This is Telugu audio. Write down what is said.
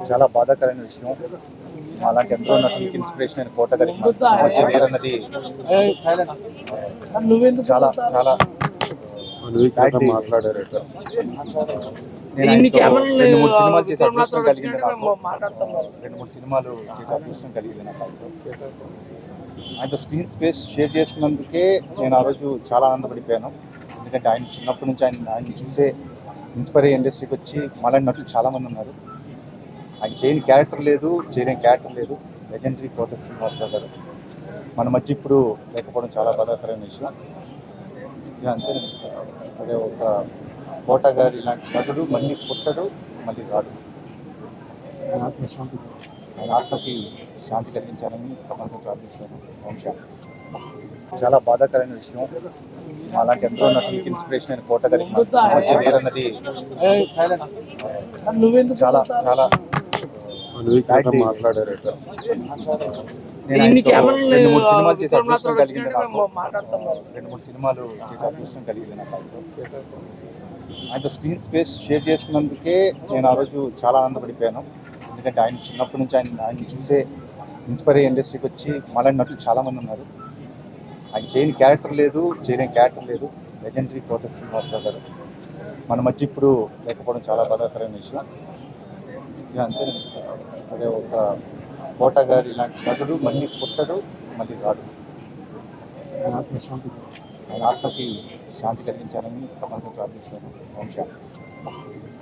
చాలా బాధాకరమైన విషయం. అలాంటి ఎంతో నటులకి ఇన్స్పిరేషన్ అయిన కోట గారికి మధ్య వేరన్నది చాలా చాలా కెమెరాలు రెండు మూడు సినిమాలు చేసే అదృష్టం కలిగింది నాకు. రెండు మూడు సినిమాలు చేసే అదృష్టం కలిగింది నాకు ఆయనతో. ఆయనతో స్క్రీన్ స్పేస్ షేర్ చేసుకున్నందుకే నేను ఆ రోజు చాలా ఆనందపడిపోయాను. ఎందుకంటే ఆయన చిన్నప్పటి నుంచి ఆయన ఆయన చూసే ఇన్స్పైర్ అయ్యే ఇండస్ట్రీకి వచ్చి మళ్ళీ నటులు చాలామంది ఉన్నారు. ఆయన చేయని క్యారెక్టర్ లేదు చేయలేని క్యారెక్టర్ లేదు. లెజెండరీ కోట శ్రీనివాసరావు గారు. మన మధ్య ఇప్పుడు లేకపోవడం చాలా బాధాకరమైన విషయం. ఇక అంతే అదే ఒక కోట గారు ఇలాంటి నటుడు మళ్ళీ పుట్టడు మళ్ళీ రాడు. ఆత్మశాంతి ఆయన ఆత్మకి శాంతి కలిగించాలని ప్రపంచం ప్రార్థిస్తాను శాంతి చాలా బాధాకరమైన విషయం. అలాంటి ఎంతో నటులకి ఇన్స్పిరేషన్ అయిన కోట గారికి మధ్య వేరన్నది చాలా చాలా మాట్లాడారట. నేను ఇన్ని ఆయనతో కెమెరాలు రెండు మూడు సినిమాలు చేసే అదృష్టం కలిగింది నాకు. రెండు మూడు సినిమాలు చేసే అదృష్టం కలిగింది నాకు ఆయనతో. ఆయనతో స్క్రీన్ స్పేస్ షేర్ చేసుకున్నందుకే నేను ఆ రోజు చాలా ఆనందపడిపోయాను. ఎందుకంటే ఆయన చిన్నప్పటి నుంచి ఆయన ఆయన చూసే ఇన్స్పైర్ అయ్యే ఇండస్ట్రీకి వచ్చి మళ్ళీ నటులు చాలామంది ఉన్నారు. ఆయన చేయని క్యారెక్టర్ లేదు చేయలేని క్యారెక్టర్ లేదు. లెజెండరీ కోట శ్రీనివాసరావు గారు. మన మధ్య ఇప్పుడు లేకపోవడం చాలా బాధాకరమైన విషయం. అంతే. అదే ఒక కోట గారు ఇలాంటి నటుడు మళ్ళీ పుట్టడు మళ్ళీ రాడు. ఆయన ఆత్మకి శాంతి కలిగించాలని ప్రపంచం ప్రార్థిస్తాను శాంతి.